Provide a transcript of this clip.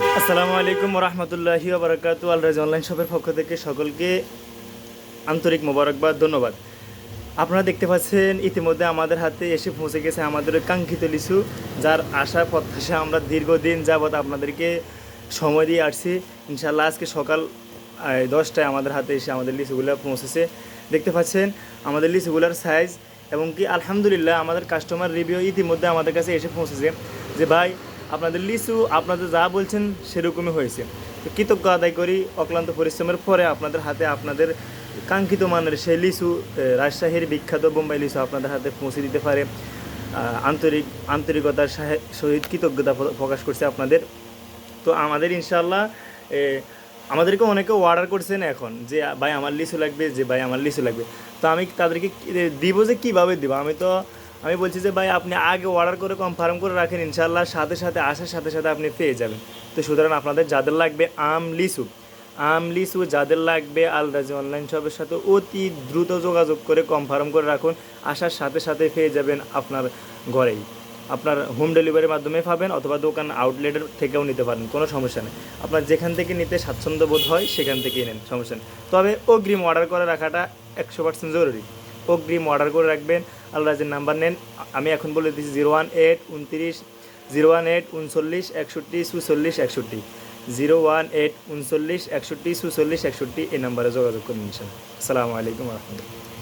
আসসালামু আলাইকুম রহমতুল্লাহি বারাকাতু আলরাজ অনলাইন শপের পক্ষ থেকে সকলকে আন্তরিক মোবারকবাদ, ধন্যবাদ। আপনারা দেখতে পাচ্ছেন, ইতিমধ্যে আমাদের হাতে এসে পৌঁছে গেছে আমাদের কাঙ্ক্ষিত লিচু, যার আশা, প্রত্যাশা আমরা দীর্ঘদিন যাবৎ আপনাদেরকে সময় দিয়ে আসছি। ইনশাল্লাহ আজকে সকাল দশটায় আমাদের হাতে এসে আমাদের লিচুগুলো পৌঁছেছে। দেখতে পাচ্ছেন, আমাদের লিচুগুলোর সাইজ এবং কি আলহামদুলিল্লাহ আমাদের কাস্টমার রিভিউ ইতিমধ্যে আমাদের কাছে এসে পৌঁছেছে যে, ভাই আপনাদের লিচু, আপনাদের যা বলছেন সেরকমই হয়েছে। তো কৃতজ্ঞ আদায় করি, অক্লান্ত পরিশ্রমের পরে আপনাদের হাতে আপনাদের কাঙ্ক্ষিত মানের সেই লিচু রাজশাহীর বিখ্যাত বোম্বাই লিচু আপনাদের হাতে পৌঁছে দিতে পারে। আন্তরিক, আন্তরিকতার সাহে- সহিত কৃতজ্ঞতা প্রকাশ করছে আপনাদের। তো আমাদের ইনশাল্লাহ আমাদেরকে অনেকে অর্ডার করছেন এখন যে, ভাই, আমার লিচু লাগবে। যে, ভাই, আমার লিচু লাগবে। তো আমি তাদেরকে দিব যে, কীভাবে দিব? আমি তো আমি বলছি যে ভাই, আপনি আগে অর্ডার করে কনফার্ম করে রাখেন ইনশাল্লাহ সাথে সাথে আসার সাথে সাথে আপনি পেয়ে যাবেন। তো সুতরাং আপনাদের যাদের লাগবে আম লিচু আম লিচু যাদের লাগবে আলরাজি অনলাইন শপের সাথে অতি দ্রুত যোগাযোগ করে কনফার্ম করে রাখুন, আসার সাথে সাথে পেয়ে যাবেন আপনার ঘরেই। আপনার হোম ডেলিভারির মাধ্যমে পাবেন অথবা দোকান আউটলেটের থেকেও নিতে পারেন, কোনো সমস্যা নেই। আপনার যেখান থেকে নিতে স্বাচ্ছন্দ্য বোধ হয়, সেখান থেকেই নেন, সমস্যা নেই। তবে অগ্রিম অর্ডার করে রাখাটা একশো পার্সেন্ট জরুরি। অগ্রিম অর্ডার করে রাখবেন। আলরাজের নাম্বার নেন। আমি এখন বলে দিচ্ছি জিরো ওয়ান এইট উনত্রিশ জিরো ওয়ান এইট উনচল্লিশ একষট্টি, সুচল্লিশ, একষট্টি। জিরো ওয়ান এইট উনচল্লিশ একষট্টি, সুচল্লিশ, একষট্টি এই নাম্বারে যোগাযোগ করুন ইনশাল্লাহ আসসালামু আলাইকুম রহমতুল্লাহ।